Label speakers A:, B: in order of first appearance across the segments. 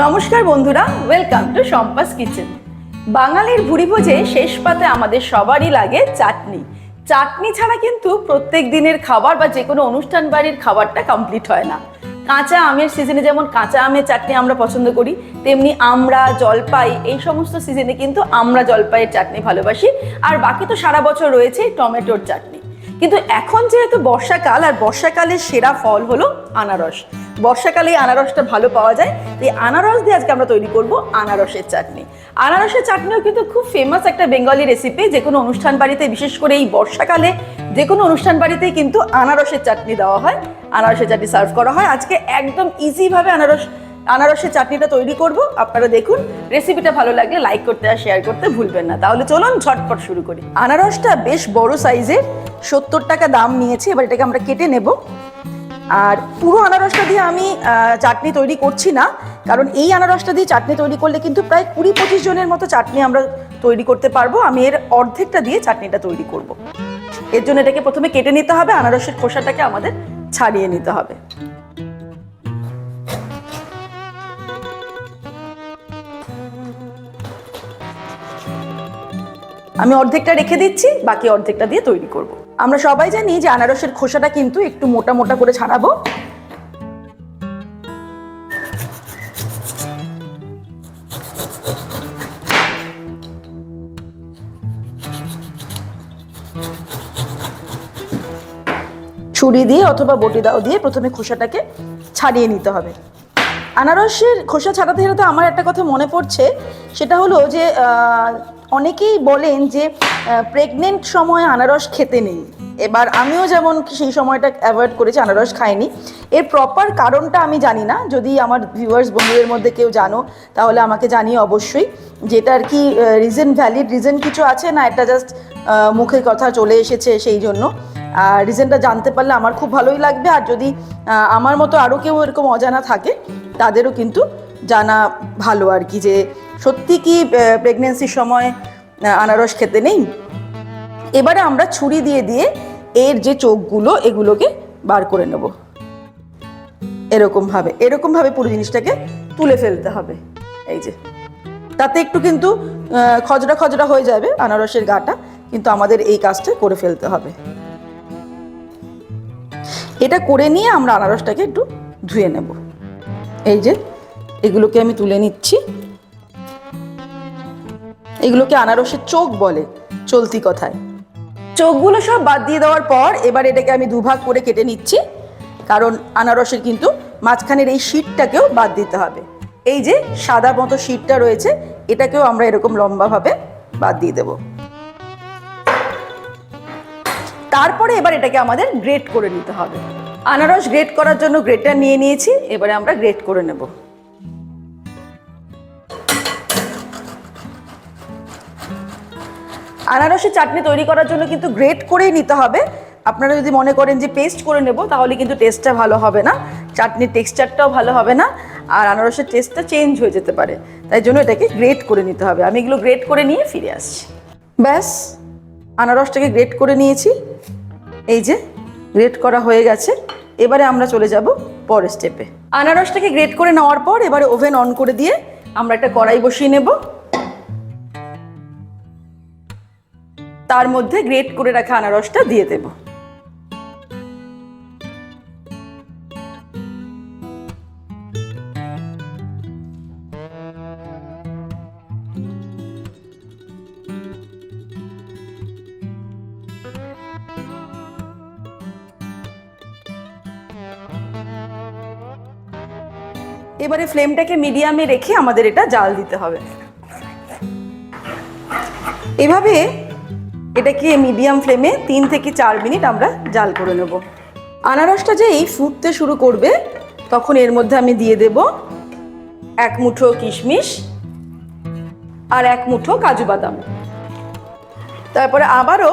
A: নমস্কার বন্ধুরা welcome to সম্পাস kitchen বাঙালির ভুড়ি ভোজে শেষ পাতে আমাদের সবারই লাগে চাটনি। চাটনি ছাড়া কিন্তু প্রত্যেক দিনের খাবার বা যে কোনো অনুষ্ঠান বাড়ির খাবারটা কমপ্লিট হয় না। কাঁচা আমের সিজনে যেমন কাঁচা আমের চাটনি আমরা পছন্দ করি, তেমনি আমরা, জলপাই, এই সমস্ত সিজনে কিন্তু আমরা জলপাইয়ের চাটনি ভালোবাসি। আর বাকি তো সারা বছর রয়েছে টমেটোর চাটনি। কিন্তু এখন যেহেতু বর্ষাকাল, আর বর্ষাকালের সেরা ফল হলো আনারস। বর্ষাকালে আনারসটা ভালো পাওয়া যায়। এই আনারস দিয়ে আজকে আমরা তৈরি করব আনারসের চাটনি। আনারসের চাটনিও কিন্তু খুব ফেমাস একটা বেঙ্গলি রেসিপি যে কোনো অনুষ্ঠান বাড়িতে, বিশেষ করে এই বর্ষাকালে, যে কোনো অনুষ্ঠান বাড়িতেই কিন্তু আনারসের চাটনি দেওয়া হয়। আনারসের চাটনি সার্ভ করা হয়। আজকে একদম ইজিভাবে আনারস আনারসের চাটনিটা তৈরি করব। আপনারা দেখুন রেসিপিটা ভালো লাগলে লাইক করতে আর শেয়ার করতে ভুলবেন না। তাহলে চলুন ঝটপট শুরু করি। আনারসটা বেশ বড় সাইজের সত্তর টাকা দাম নিয়েছে, এবার এটাকে আমরা কেটে নেব। আর পুরো আনারসটা দিয়ে আমি চাটনি তৈরি করছি না, কারণ এই আনারসটা দিয়ে চাটনি তৈরি করলে কিন্তু প্রায় কুড়ি পঁচিশ জনের মতো চাটনি আমরা তৈরি করতে পারব। আমি এর অর্ধেকটা দিয়ে চাটনিটা তৈরি করব। এর জন্য এটাকে প্রথমে কেটে নিতে হবে, আনারসের খোসাটাকে আমাদের ছাড়িয়ে নিতে হবে। আমি অর্ধেকটা রেখে দিচ্ছি, বাকি অর্ধেকটা দিয়ে তৈরি করব। আমরা সবাই জানি যে আনারসের খোসাটা কিন্তু একটু মোটা মোটা করে ছাড়াবো ছুরি দিয়ে অথবা বটি দাও দিয়ে প্রথমে খোসাটাকে ছাড়িয়ে নিতে হবে আনারসের খোসা ছাড়াতে ছাড়াতে আমার একটা কথা মনে পড়ছে, সেটা হলো যে অনেকেই বলেন যে প্রেগনেন্ট সময় আনারস খেতে নেই। এবার আমিও যেমন সেই সময়টা অ্যাভয়েড করেছি, আনারস খাইনি। এর প্রপার কারণটা আমি জানি না। যদি আমার ভিউয়ার্স বন্ধুদের মধ্যে কেউ জানো, তাহলে আমাকে জানিয়ে অবশ্যই যেটা আর কি রিজন ভ্যালিড রিজন কিছু আছে না এটা জাস্ট মুখে কথা চলে এসেছে সেই জন্য? আর রিজনটা জানতে পারলে আমার খুব ভালোই লাগবে। আর যদি আমার মতো আরও কেউ এরকম অজানা থাকে, তাদেরও কিন্তু জানা ভালো আর কি যে সত্যি কি প্রেগনেন্সির সময় আনারস খেতে নেই? এবারে আমরা ছুরি দিয়ে দিয়ে এর যে চোখগুলো, এগুলোকে বার করে নেব। এরকমভাবে এরকমভাবে পুরো জিনিসটাকে তুলে ফেলতে হবে। এই যে, তাতে একটু কিন্তু খজরা খজরা হয়ে যাবে আনারসের গাটা, কিন্তু আমাদের এই কাজটা করে ফেলতে হবে। এটা করে নিয়ে আমরা আনারসটাকে একটু ধুয়ে নেব। এই যে এগুলোকে আমি তুলে নিচ্ছি। এগুলোকে আনারসের চোখ বলে চলতি কথায়। চোখগুলো সব বাদ দিয়ে দেওয়ার পর এবার এটাকে আমি দুভাগ করে কেটে নিচ্ছি। কারণ আনারসের কিন্তু মাঝখানের এই শীটটাকেও বাদ দিতে হবে। এই যে সাদা মতো শীটটা রয়েছে, এটাকেও আমরা এরকম লম্বাভাবে বাদ দিয়ে দেবো। তারপরে এবার এটাকে আমাদের গ্রেট করে নিতে হবে। আনারস গ্রেট করার জন্য গ্রেটার নিয়ে নিয়েছি, এবারে আমরা গ্রেট করে নেব। আনারসের চাটনি তৈরি করার জন্য কিন্তু গ্রেট করেই নিতে হবে। আপনারা যদি মনে করেন যে পেস্ট করে নেব, তাহলে কিন্তু টেস্টটা ভালো হবে না। চাটনির টেক্সচারটাও ভালো হবে না। আর আনারসের টেস্টটা চেঞ্জ হয়ে যেতে পারে। তাই জন্য এটাকে গ্রেট করে নিতে হবে। আমি এগুলো গ্রেট করে নিয়ে ফিরে আসছি। ব্যাস, আনারসটাকে গ্রেট করে নিয়েছি। এই যে গ্রেট করা হয়ে গেছে। এবারে আমরা চলে যাব পরের স্টেপে আনারসটাকে গ্রেট করে নেওয়ার পর এবারে ওভেন অন করে দিয়ে আমরা একটা কড়াই বসিয়ে নেব। তার মধ্যে গ্রেট করে রাখা আনারসটা দিয়ে দেব। এবারে ফ্লেমটাকে মিডিয়ামে রেখে আমাদের এটা জাল দিতে হবে। এভাবে এটাকে মিডিয়াম ফ্লেমে তিন থেকে চার মিনিট আমরা জাল করে নেব। আনারসটা যেই ফুটতে শুরু করবে, তখন এর মধ্যে আমি দিয়ে দেব এক মুঠো কিশমিশ আর এক মুঠো কাজু বাদাম। তারপরে আবারও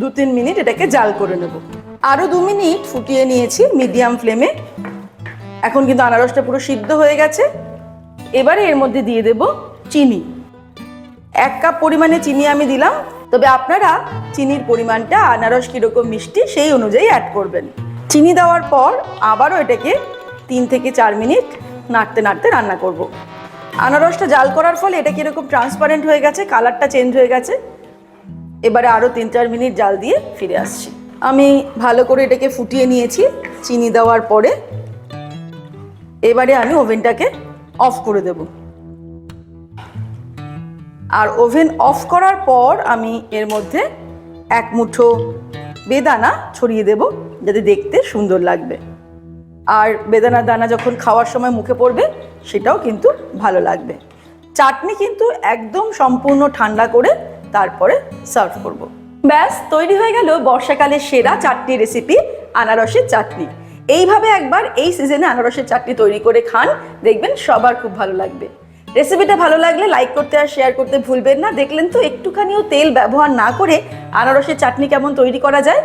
A: দু তিন মিনিট এটাকে জাল করে নেব। আরও দু মিনিট ফুটিয়ে নিয়েছি মিডিয়াম ফ্লেমে এখন কিন্তু আনারসটা পুরো সিদ্ধ হয়ে গেছে। এবারে এর মধ্যে দিয়ে দেব চিনি। এক কাপ পরিমাণে চিনি আমি দিলাম। তবে আপনারা চিনির পরিমাণটা আনারস কীরকম মিষ্টি সেই অনুযায়ী অ্যাড করবেন। চিনি দেওয়ার পর আবারও এটাকে তিন থেকে চার মিনিট নাড়তে নাড়তে রান্না করব। আনারসটা জাল করার ফলে এটা কীরকম ট্রান্সপারেন্ট হয়ে গেছে কালারটা চেঞ্জ হয়ে গেছে। এবারে আরও তিন চার মিনিট জাল দিয়ে ফিরে আসছি। আমি ভালো করে এটাকে ফুটিয়ে নিয়েছি চিনি দেওয়ার পরে। এবারে আমি ওভেনটাকে অফ করে দেব। আর ওভেন অফ করার পর আমি এর মধ্যে এক মুঠো বেদানা ছড়িয়ে দেব, যাতে দেখতে সুন্দর লাগবে। আর বেদানার দানা যখন খাওয়ার সময় মুখে পড়বে, সেটাও কিন্তু ভালো লাগবে। চাটনি কিন্তু একদম সম্পূর্ণ ঠান্ডা করে তারপরে সার্ভ করব। ব্যাস, তৈরি হয়ে গেল বর্ষাকালের সেরা চাটনি রেসিপি, আনারসের চাটনি। এইভাবে একবার এই সিজনে আনারসের চাটনি তৈরি করে খান, দেখবেন সবার খুব ভালো লাগবে। রেসিপিটা ভালো লাগলে লাইক করতে আর শেয়ার করতে ভুলবেন না। দেখলেন তো, একটুখানিও তেল ব্যবহার না করে আনারসের চাটনি কেমন তৈরি করা যায়।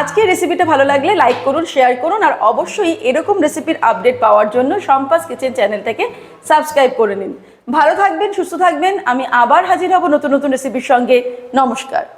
A: আজকের রেসিপিটা ভালো লাগলে লাইক করুন শেয়ার করুন, আর অবশ্যই এরকম রেসিপির আপডেট পাওয়ার জন্য সম্পাস কিচেন চ্যানেলটাকে সাবস্ক্রাইব করে নিন। ভালো থাকবেন, সুস্থ থাকবেন। আমি আবার হাজির হব নতুন নতুন রেসিপির সঙ্গে। নমস্কার।